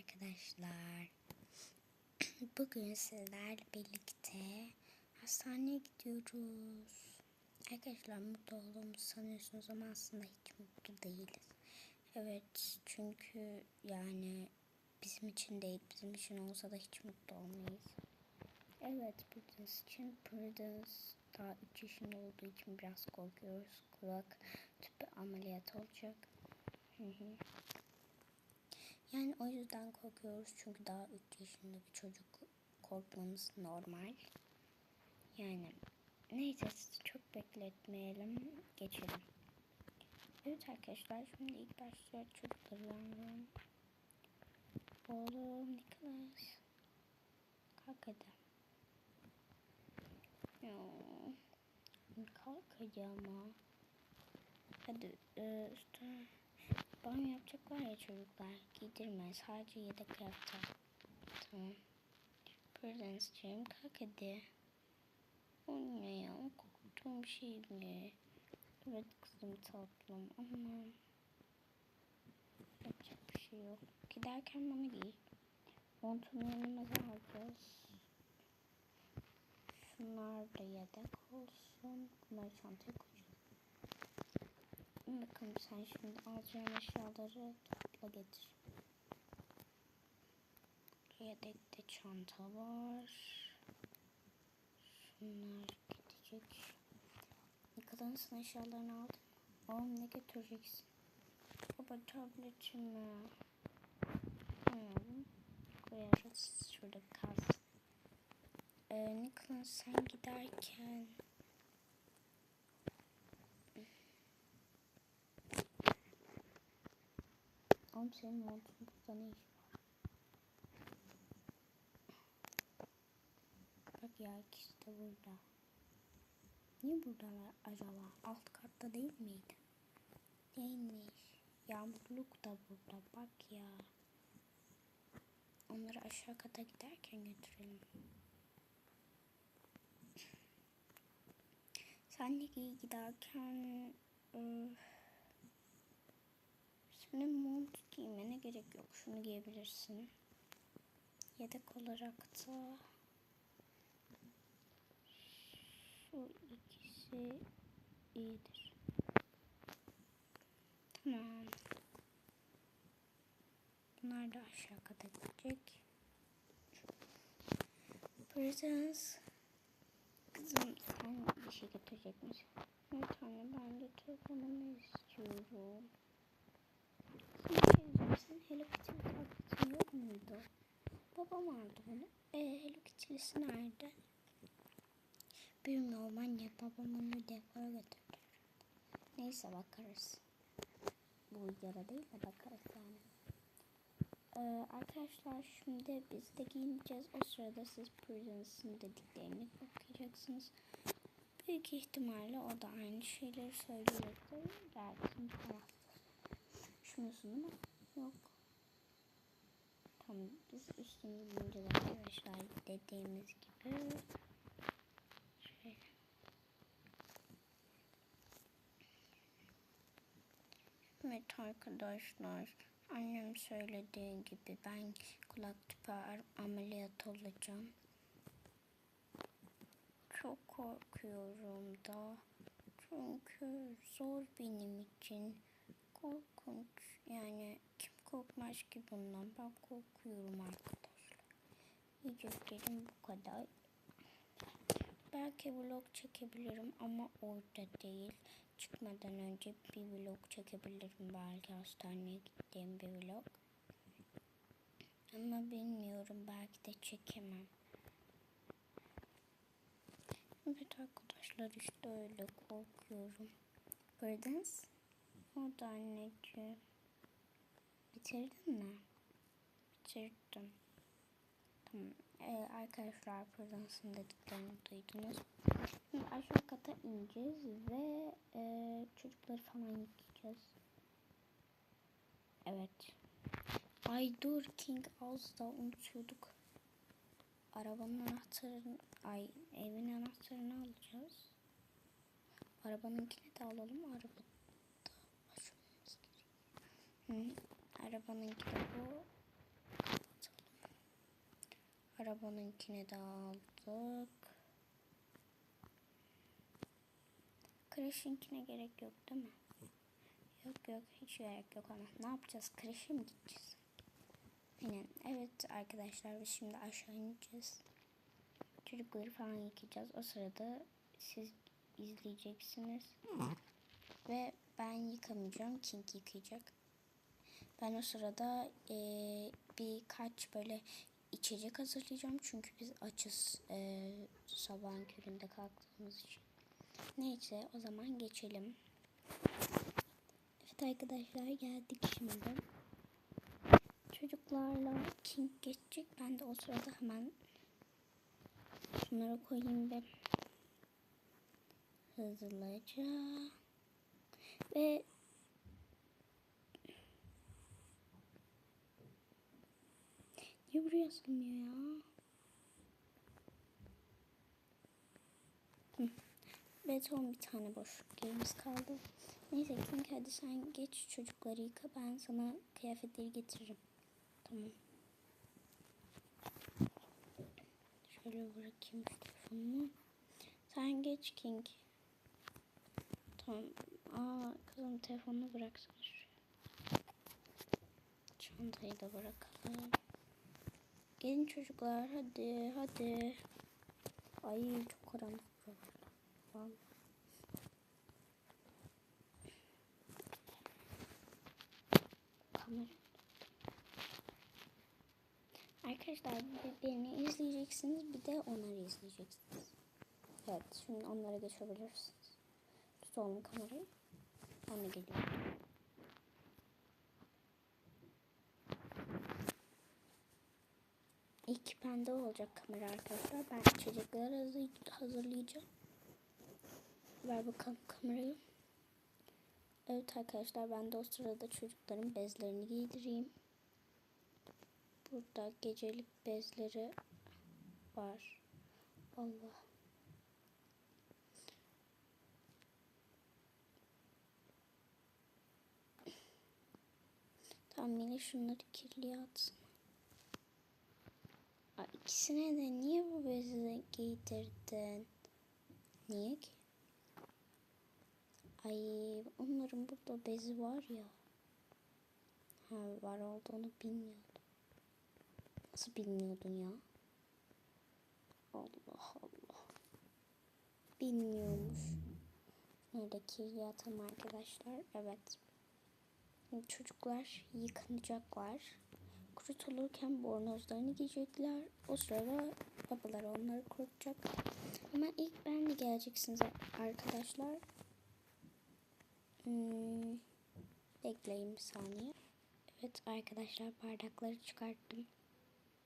arkadaşlar. Bugün sizlerle birlikte hastaneye gidiyoruz. Arkadaşlar mutlu olduğumuzu sanıyorsunuz ama aslında hiç mutlu değiliz. Evet çünkü yani bizim için değil bizim için olsa da hiç mutlu olmayız. Evet Prudence için Prudence daha 3 yaşında olduğu için biraz korkuyoruz. Kulak tüpü ameliyat olacak. Hı hı. Yani o yüzden korkuyoruz çünkü daha 3 yaşında bir çocuk korkmamız normal. Yani neyse sizi çok bekletmeyelim. Geçelim. Evet arkadaşlar şimdi ilk başta çocukları uyandırıyorum. Oğlum Nicholas. Kalk hadi. Ya. Kalk hadi ama. Hadi e, üstüne banyo yapacaklar ya çocuklar. Giydirme sadece yedek kıyafet. Tamam. Prudence'cığım kalk hadi. O ne ya? Korktuğum şey mi? Evet kızım tatlım ama yapacak bir şey yok. Giderken bana giy. Montunu yanımıza alacağız. Şunlar da yedek olsun. Bunları çantaya koyacağız. Bakın sen şimdi alacağın eşyaları topla getir. Yedekte çanta var. Şunlar gidecek. Nikolas'ın eşyalarını aldım. Oğlum ne götüreceksin? Baba tabletimi. Hmm. Koyarız. Şurada kalsın. Ee, Nikolas sen giderken Oğlum senin montun burada ne iş var? Bak ya ikisi de burada. Niye buradalar acaba? Alt katta değil miydi? Değilmiş. Yağmurluk da burada. Bak ya. Onları aşağı kata giderken götürelim. Sen de giderken... Öf. Şimdi mont giymene gerek yok. Şunu giyebilirsin. Yedek olarak da şu ikisi iyidir. Tamam. Bunlar da aşağı kata gidecek. Presence. Kızım sen bir şey götürecek? Evet anne ben de telefonumu istiyorum. Sen Hello Kitty tabletin yok muydu? Babam aldı bunu. E, Hello Kitty'lisi nerede? Bilmiyorum anne babam onu depoya götürdü. Neyse bakarız. Bu yara değil de bakarız yani. Ee, arkadaşlar şimdi biz de giyineceğiz. O sırada siz Prudence'ın dediklerini okuyacaksınız. Büyük ihtimalle o da aynı şeyleri söyleyecektir. Gelsin tarafta. Düşünüyorsun değil mi? Yok. Tamam biz üstümüzü giyineceğiz arkadaşlar dediğimiz gibi. Şöyle. Evet arkadaşlar annem söylediği gibi ben kulak tüpü ameliyat olacağım. Çok korkuyorum da çünkü zor benim için korkunç yani kim korkmaz ki bundan ben korkuyorum arkadaşlar. Yiyeceklerim bu kadar. Belki vlog çekebilirim ama orada değil. Çıkmadan önce bir vlog çekebilirim. Belki hastaneye gittiğim bir vlog. Ama bilmiyorum belki de çekemem. Evet arkadaşlar işte öyle korkuyorum. Gördünüz? O da anneciğim. Bitirdin mi? Bitirdim. Tamam. Ee, arkadaşlar Prudence'ın dediklerini duydunuz. Şimdi aşağı kata ineceğiz ve e, çocukları falan yıkayacağız. Evet. Ay dur King az da unutuyorduk. Arabanın anahtarını, ay evin anahtarını alacağız. Arabanınkini de alalım. Gerekiyor. Hı, arabanınki de bu. Arabanınkini de aldık. Kreşinkine gerek yok değil mi? Yok yok hiç gerek yok ama ne yapacağız? Kreşe mi gideceğiz? Aynen. Evet arkadaşlar biz şimdi aşağı ineceğiz. Çocukları falan yıkayacağız. O sırada siz izleyeceksiniz. Ve ben yıkamayacağım. King yıkayacak. Ben o sırada eee, birkaç böyle içecek hazırlayacağım. Çünkü biz açız eee, sabahın köründe kalktığımız için. Neyse o zaman geçelim. Evet arkadaşlar geldik şimdi. Çocuklarla King geçecek. Ben de o sırada hemen şunları koyayım bir hızlıca. Ve Niye buraya asılmıyor ya? Son bir tane boşluk yerimiz kaldı. Neyse King hadi sen geç çocukları yıka ben sana kıyafetleri getiririm. Tamam. Şöyle bırakayım telefonumu. Sen geç King. Tamam. Aa kızım telefonunu bıraksana şuraya. Çantayı da bırakalım. Gelin çocuklar hadi hadi. Ay çok karanlık. Vallahi. Kamera. Arkadaşlar bir birini izleyeceksiniz bir de onları izleyeceksiniz. Evet şimdi onlara geçebilirsiniz. Tutalım kamerayı. Ben de geliyorum. İlk bende olacak kamera arkadaşlar. Ben içecekleri hazır- hazırlayacağım. Ver bakalım kamerayı. Evet arkadaşlar ben de o sırada çocukların bezlerini giydireyim. Burada gecelik bezleri var. Allah. Tamam Mine şunları kirliye atsın. İkisine de niye bu bezi giydirdin? Niye ki? Ay onların burada bezi var ya. Ha var olduğunu bilmiyordum. Nasıl bilmiyordun ya? Allah Allah. Bilmiyormuş. Nerede kirli atalım arkadaşlar. Evet. Çocuklar yıkanacaklar. Kurutulurken bornozlarını giyecekler. O sırada babalar onları kurutacak. Ama ilk ben de geleceksiniz arkadaşlar. Hmm, bekleyin bir saniye. Evet arkadaşlar bardakları çıkarttım.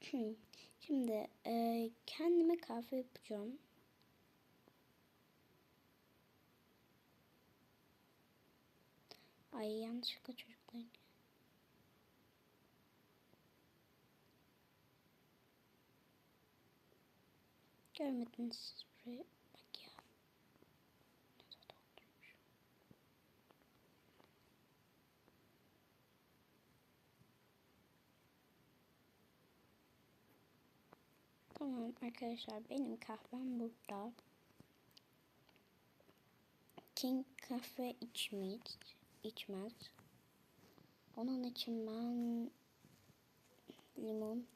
Şimdi e, kendime kahve yapacağım. Ay yanlışlıkla çocukların. Görmediniz siz burayı. Bak ya. Tamam arkadaşlar benim kahvem burada. King kahve içmez. içmez. Onun için ben limon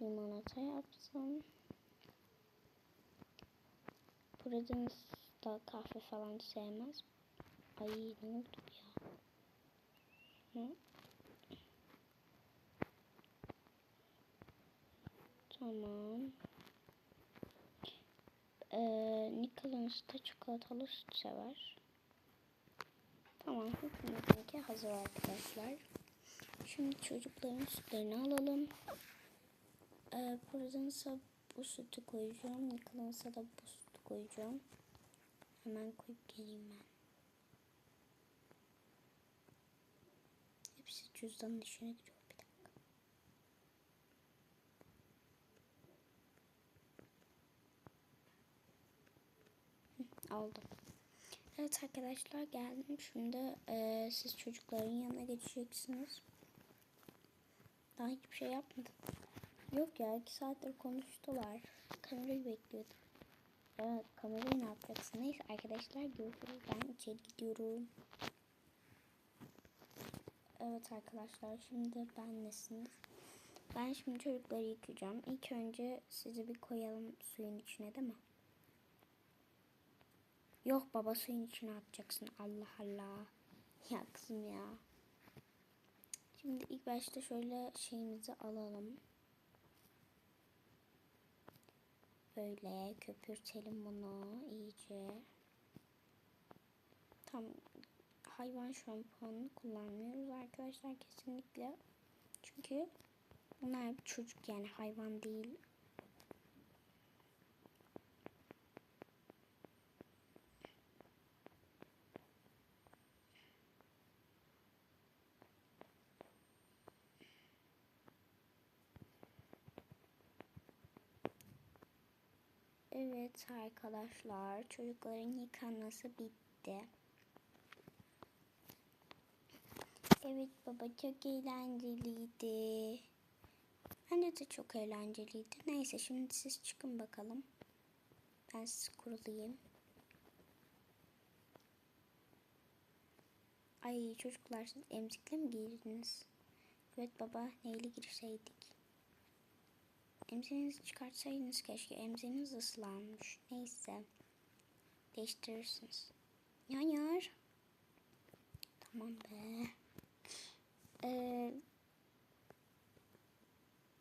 limonata yapsam. Prudence da kahve falan sevmez. Ay ne oldu ya? Hı? Tamam. Ee, Nicholas da çikolatalı süt sever. Tamam, hepimizinki hazır arkadaşlar. Şimdi çocukların sütlerini alalım. Ee, Prudence'a bu sütü koyacağım. Nicholas'a da bu sütü koyacağım. Hemen koyup geleyim ben. Hepsi cüzdanın içine giriyor. Bir dakika. Aldım. Evet arkadaşlar geldim. Şimdi e, siz çocukların yanına geçeceksiniz. Daha hiçbir şey yapmadım. Yok ya iki saattir konuştular. Kamerayı bekliyordum. Evet kamerayı ne yapacaksın? Neyse arkadaşlar görüşürüz. Ben içeri gidiyorum. Evet arkadaşlar şimdi ben nesiniz? Ben şimdi çocukları yıkayacağım. İlk önce sizi bir koyalım suyun içine değil mi? Yok baba suyun içine atacaksın. Allah Allah. Ya kızım ya. Şimdi ilk başta şöyle şeyimizi alalım. Böyle köpürtelim bunu iyice. Tam hayvan şampuanı kullanmıyoruz arkadaşlar kesinlikle. Çünkü bunlar çocuk yani hayvan değil. Evet arkadaşlar çocukların yıkanması bitti. Evet baba çok eğlenceliydi. Bence de çok eğlenceliydi. Neyse şimdi siz çıkın bakalım. Ben sizi kurulayım. Ay çocuklar siz emzikle mi girdiniz? Evet baba neyle girseydik? Emzinizi çıkartsaydınız keşke. Emziniz ıslanmış. Neyse. Değiştirirsiniz. Yanyar. Tamam be. Ee,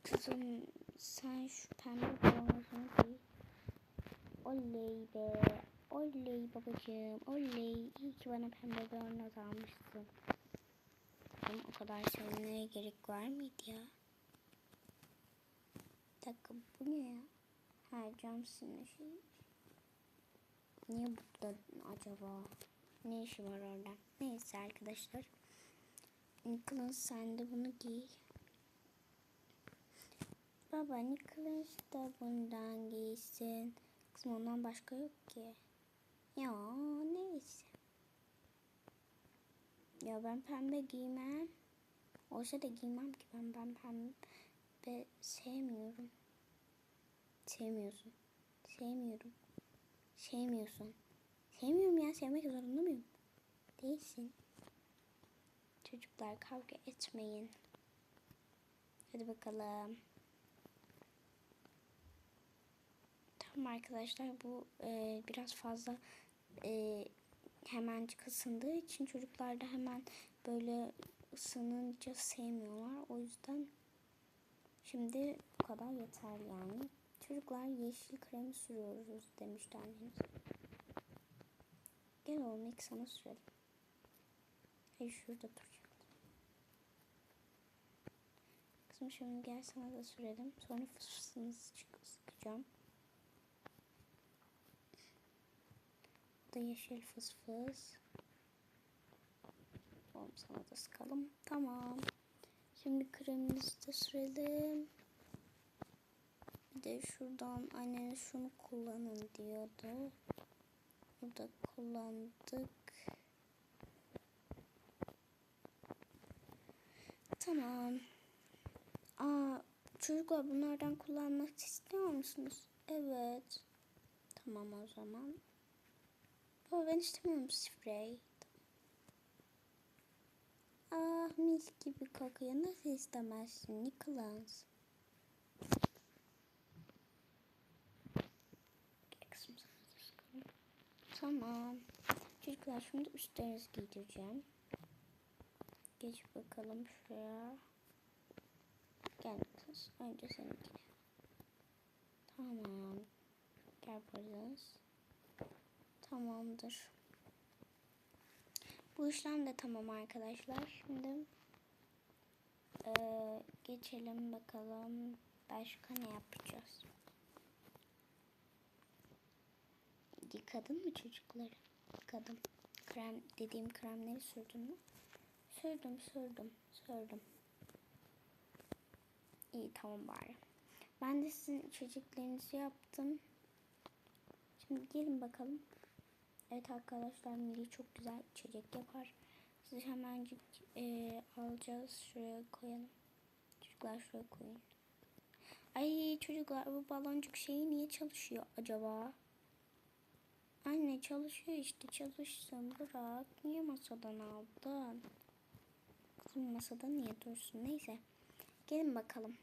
kızım sen şu pembe bornozunu giy. Oley be. Oley babacığım. Oley. İyi ki bana pembe bornoz almışsın. Ama o kadar sevinmeye gerek var mıydı ya? Dakika bu ne ya? Ha cam silme şey. Niye burada acaba? Ne işi var orada? Neyse arkadaşlar. Nicholas sen de bunu giy. Baba Nicholas da bundan giysin. Kızım ondan başka yok ki. Ya neyse. Ya ben pembe giymem. Oysa da giymem ki ben ben pembe sevmiyorum. Sevmiyorsun. Sevmiyorum. Sevmiyorsun. Sevmiyorum ya sevmek zorunda mıyım? Değilsin. Çocuklar kavga etmeyin. Hadi bakalım. Tamam arkadaşlar bu e, biraz fazla e, hemencik ısındığı için çocuklar da hemen böyle ısınınca sevmiyorlar. O yüzden şimdi bu kadar yeter yani. Çocuklar yeşil kremi sürüyoruz demişti annemiz. Gel oğlum ilk sana sürelim. Hayır şurada duracak. Kızım şimdi gel sana da sürelim. Sonra fısfısını sıkacağım. Bu da yeşil fıs fıs. Oğlum sana da sıkalım. Tamam. Şimdi kremimizi de sürelim. De şuradan anne şunu kullanın diyordu. Burada kullandık. Tamam. Aa, çocuklar bunlardan kullanmak istiyor musunuz? Evet. Tamam o zaman. Baba ben istemiyorum sprey. Ah mis gibi kokuyor. Nasıl istemezsin Nicholas? Tamam. Çocuklar şimdi üstlerinizi giydireceğim. Geç bakalım şuraya. Gel kız. Önce seninki. Tamam. Gel burası. Tamamdır. Bu işlem de tamam arkadaşlar. Şimdi ee, geçelim bakalım. Başka ne yapacağız? Yıkadın mı çocukları? Yıkadım. Krem dediğim kremleri sürdün mü? Sürdüm, sürdüm, sürdüm. İyi tamam bari. Ben de sizin içeceklerinizi yaptım. Şimdi gelin bakalım. Evet arkadaşlar Mili çok güzel içecek yapar. Sizi hemencik e, alacağız. Şuraya koyalım. Çocuklar şuraya koyun. Ay çocuklar bu baloncuk şeyi niye çalışıyor acaba? Anne çalışıyor işte çalışsın bırak. Niye masadan aldın? Kızım masada niye dursun? Neyse. Gelin bakalım.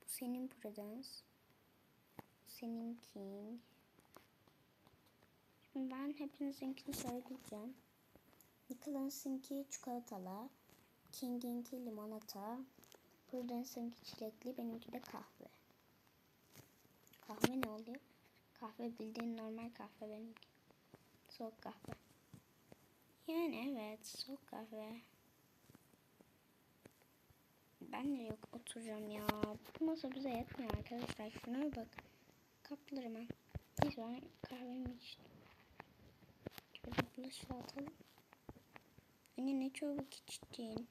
Bu senin Prudence. Bu senin King. Şimdi ben hepinizinkini söyleyeceğim. Nicholas'ınki çikolatalı. King'inki limonata. Prudence'ınki çilekli. Benimki de kahve. Kahve ne oluyor? Kahve bildiğin normal kahve benimki. Soğuk kahve. Yani evet soğuk kahve. Ben nereye oturacağım ya? Bu masa bize yetmiyor arkadaşlar. Şuna bir bak. Kaptılar hemen. Neyse ben kahvemi içtim. Şöyle bulaşığı atalım. Anne ne çabuk içtin.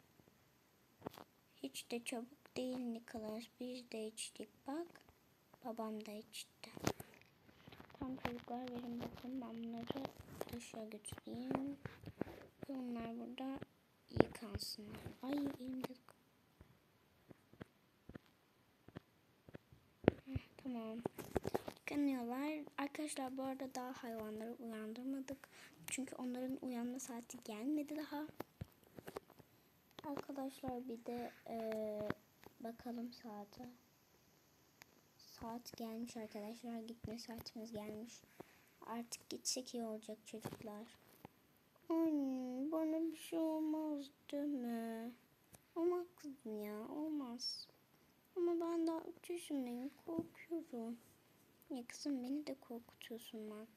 Hiç de çabuk değil Nicholas. Biz de içtik bak. Babam da içti. Tam çocuklar verin bakın ben bunları dışarı götüreyim. Ve onlar burada yıkansınlar. Ay elimde tamam. Yıkanıyorlar. Arkadaşlar bu arada daha hayvanları uyandırmadık. Çünkü onların uyanma saati gelmedi daha. Arkadaşlar bir de ee, bakalım saate. Saat gelmiş arkadaşlar. Gitme saatimiz gelmiş. Artık gitsek iyi olacak çocuklar. Anne bana bir şey olmaz değil mi? Ama kızım ya olmaz. Ama ben daha 3 yaşındayım korkuyorum. Ya kızım beni de korkutuyorsun bak.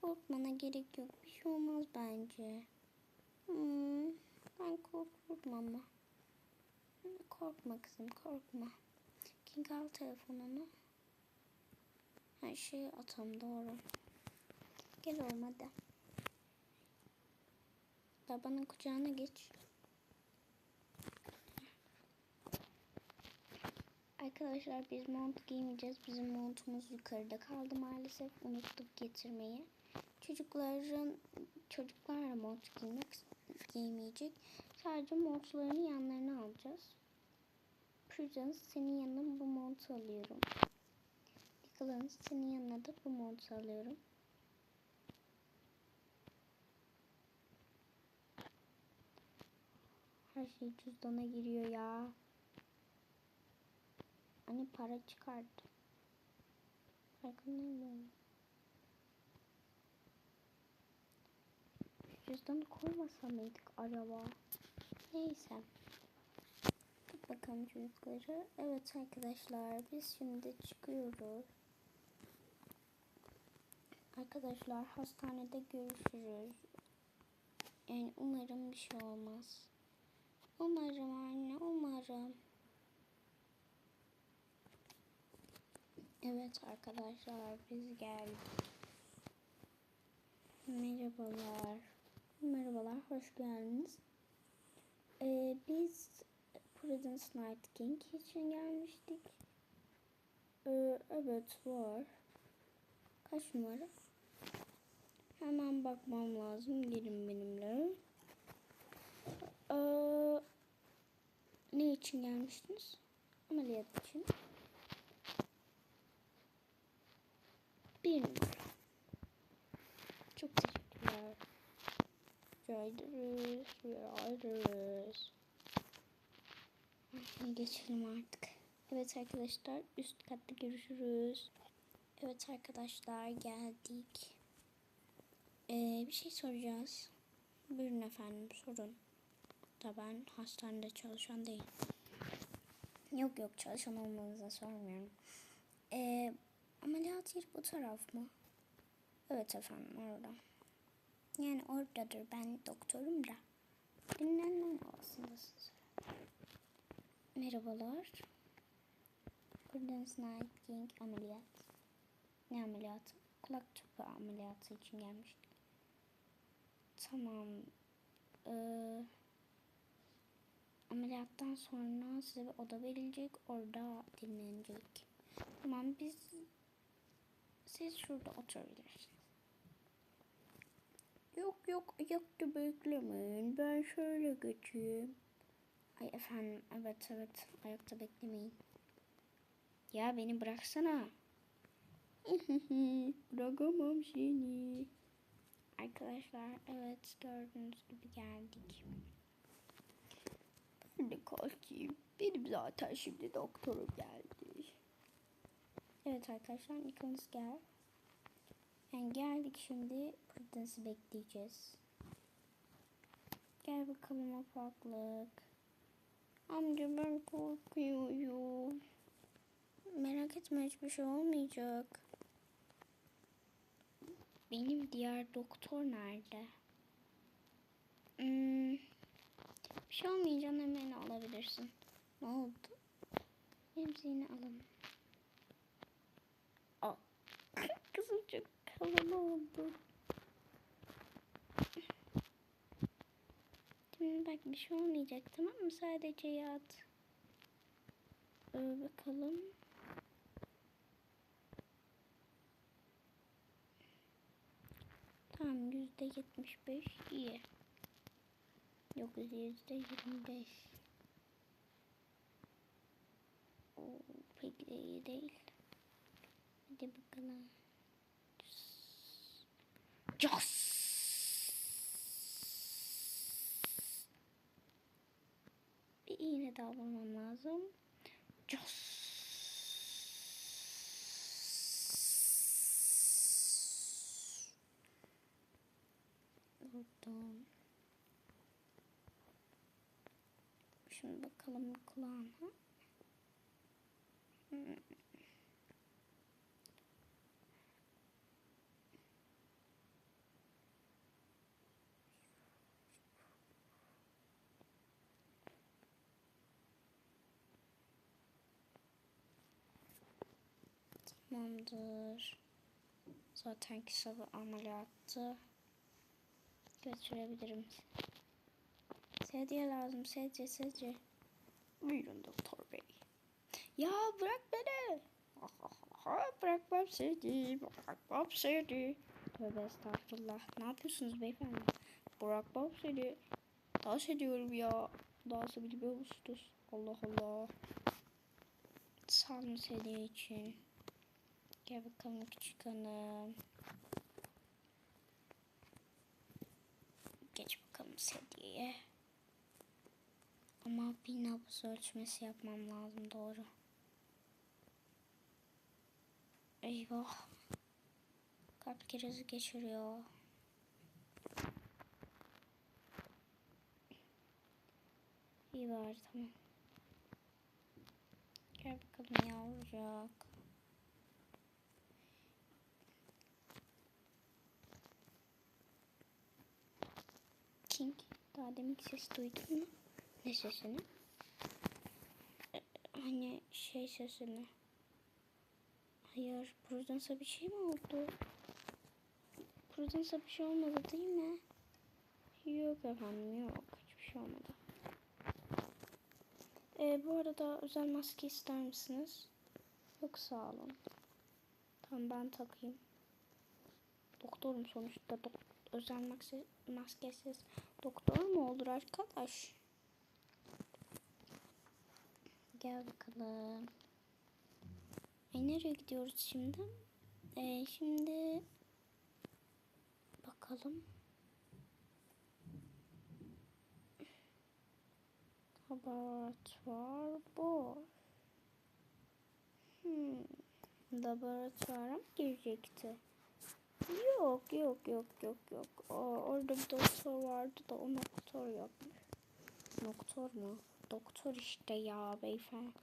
Korkmana gerek yok. Bir şey olmaz bence. Hmm, ben korkuyorum ama. Korkma kızım korkma. King al telefonunu. Her şeyi atalım doğru. Gel oğlum hadi. Babanın kucağına geç. Arkadaşlar biz mont giymeyeceğiz. Bizim montumuz yukarıda kaldı maalesef. Unuttuk getirmeyi. Çocukların çocuklar mont giymek giymeyecek. Sadece montlarını yanlarına alacağız. Prudence senin yanına bu montu alıyorum. Nicholas senin yanına da bu montu alıyorum. Her şey cüzdana giriyor ya. Hani para çıkardı. Farkındayım ben. Cüzdanı koymasa mıydık acaba? Neyse. Bakalım çocukları. Evet arkadaşlar biz şimdi çıkıyoruz. Arkadaşlar hastanede görüşürüz. Yani umarım bir şey olmaz. Umarım anne umarım. Evet arkadaşlar biz geldik. Merhabalar. Merhabalar hoş geldiniz. Ee, biz Prudence Night King için gelmiştik. Ee, evet var. Kaç numara? Hemen bakmam lazım. Gelin benimle. Ee, ne için gelmiştiniz? Ameliyat için. Bir numara. Çok teşekkürler. Rica ederiz. Rica ederiz. Geçelim artık. Evet arkadaşlar üst katta görüşürüz. Evet arkadaşlar geldik. Ee, bir şey soracağız. Buyurun efendim sorun. Da ben hastanede çalışan değil. Yok yok çalışan olmanıza sormuyorum. Ee, ameliyat yeri bu taraf mı? Evet efendim orada. Yani oradadır ben doktorum da. Dinlenmem aslındasınız. Merhabalar. Prudence Night King ameliyat. Ne ameliyatı? Kulak tüpü ameliyatı için gelmiştik. Tamam. Ee, ameliyattan sonra size bir oda verilecek. Orada dinlenecek. Tamam biz siz şurada oturabilirsiniz. Yok yok ayakta beklemeyin. Ben şöyle geçeyim. Ay efendim evet evet ayakta beklemeyin. Ya beni bıraksana. Bırakamam seni. Arkadaşlar evet gördüğünüz gibi geldik. Ben de kalkayım. Benim zaten şimdi doktorum geldi. Evet arkadaşlar Nicholas gel. Yani geldik şimdi Prudence'ı bekleyeceğiz. Gel bakalım ufaklık. Amca ben korkuyorum. Merak etme hiçbir şey olmayacak. Benim diğer doktor nerede? Hmm, bir şey olmayacağını hemen alabilirsin. Ne oldu? Emziğini alalım. Aa, kızım çok kalın oldu. Bak bir şey olmayacak tamam mı? Sadece yat. Ee, bakalım. Tamam yüzde yetmiş beş iyi. Yok yüzde yirmi beş. Pek de iyi değil. Hadi bakalım. Yes. Bir iğne daha bulmam lazım. Yes. Vurdum. Şimdi bakalım kulağına. Hmm. Tamamdır. Zaten kısa bir ameliyattı. Götürebilirim. Sedye lazım. Sedye, sedye. Buyurun doktor bey. Ya bırak beni. Bırakmam seni. Bırakmam seni. Tövbe estağfurullah. Ne yapıyorsunuz beyefendi? Bırakmam seni. Dans ediyorum ya. Dansı bilmiyor musunuz? Allah Allah. Olun sedye için. Gel bakalım küçük hanım. Geç bakalım sedyeye. Ama bir nabız ölçmesi yapmam lazım doğru. Eyvah. Kalp krizi geçiriyor. İyi var tamam. Gel bakalım yavrucak. King. Daha demin ses duydun mu? Ne sesini? Ee, hani şey sesini. Hayır. Prudence'a bir şey mi oldu? Prudence'a bir şey olmadı değil mi? Yok efendim yok. Hiçbir şey olmadı. Ee, bu arada özel maske ister misiniz? Yok sağ olun. Tamam ben takayım. Doktorum sonuçta. Dok özel maske maskesiz doktor mu olur arkadaş? Gel bakalım. E nereye gidiyoruz şimdi? E, şimdi bakalım. Laboratuvar boş. Hmm. Laboratuvara mı girecekti? Yok yok yok yok yok. O, orada bir doktor vardı da o doktor yapmış. Doktor mu? Doktor işte ya beyefendi.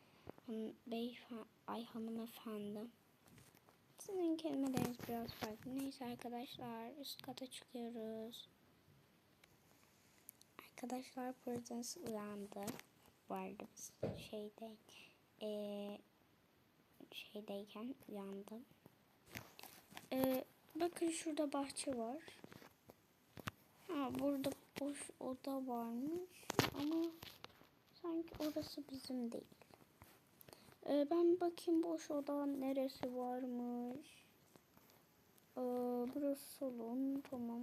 Beyefendi. Ay hanımefendi. Sizin kelimeleriniz biraz farklı. Neyse arkadaşlar üst kata çıkıyoruz. Arkadaşlar Prudence uyandı. Bu arada şeyde ee, şeydeyken uyandım. Ee, bakın şurada bahçe var. Ha burada boş oda varmış ama sanki orası bizim değil. Ee, ben bakayım boş oda neresi varmış. Ee, burası salon tamam.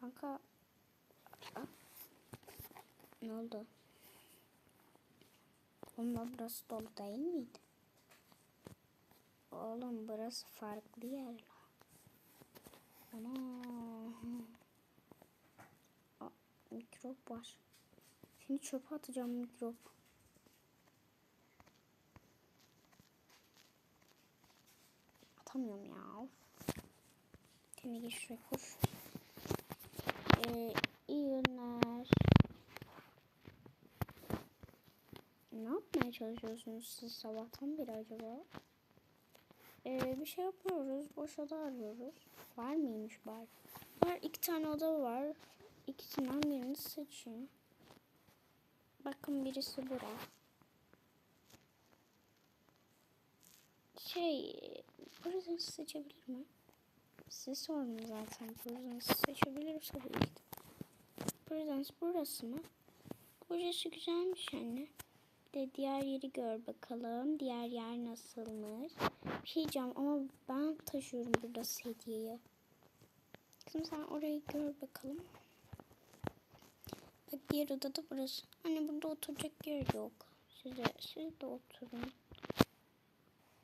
Kanka. Aa. Ne oldu? Oğlum burası dolu değil miydi? Oğlum burası farklı yer. Ana. Aa, mikrop var. Şimdi çöpe atacağım mikrop. Atamıyorum ya. Geç şuraya koş. Ee, iyi günler. Ne yapmaya çalışıyorsunuz siz sabahtan beri acaba? Ee, bir şey yapıyoruz. Boş oda arıyoruz. Var mıymış var? Var iki tane oda var. İkisinden birini seçin. Bakın birisi bura. Şey, burasını seçebilir mi? Size sordum zaten. Burasını seçebilir tabii ki. Burası burası mı? Burası güzelmiş anne. De diğer yeri gör bakalım. Diğer yer nasılmış? Bir şey diyeceğim ama ben taşıyorum burada sedyeyi. Kızım sen orayı gör bakalım. Bak diğer odada burası. Anne burada oturacak yer yok. Size, siz de oturun.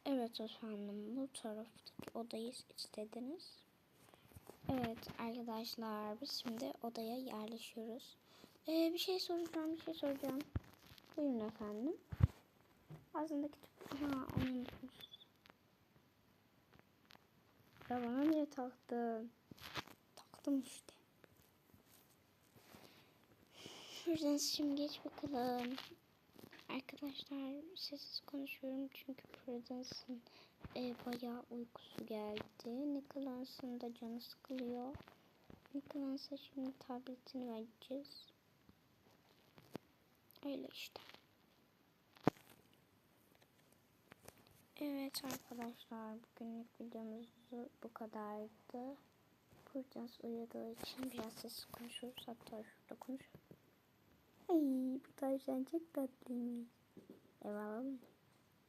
Evet efendim bu taraftaki odayı istediniz. Evet arkadaşlar biz şimdi odaya yerleşiyoruz. Ee, bir şey soracağım bir şey soracağım. Buyurun efendim. Ağzındaki tüp... Ha onu unutmuşuz. Ya bana niye taktın? Taktım işte. Buradan şimdi geç bakalım. Arkadaşlar sessiz konuşuyorum çünkü Prudence'ın e, bayağı uykusu geldi. Nicholas'ın da canı sıkılıyor. Nicholas'a şimdi tabletini vereceğiz. Öyle işte. Evet arkadaşlar bugünlük videomuz bu kadardı. Prudence uyuduğu için biraz sessiz konuşuyoruz. Hatta şurada konuşuyoruz. Ay bu tavşan çok tatlıymış. Ev alalım.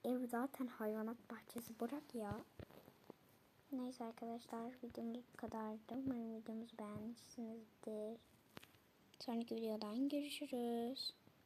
Ev zaten hayvanat bahçesi bırak ya. Neyse arkadaşlar videomuz bu kadardı. Umarım videomuzu beğenmişsinizdir. Sonraki videodan görüşürüz.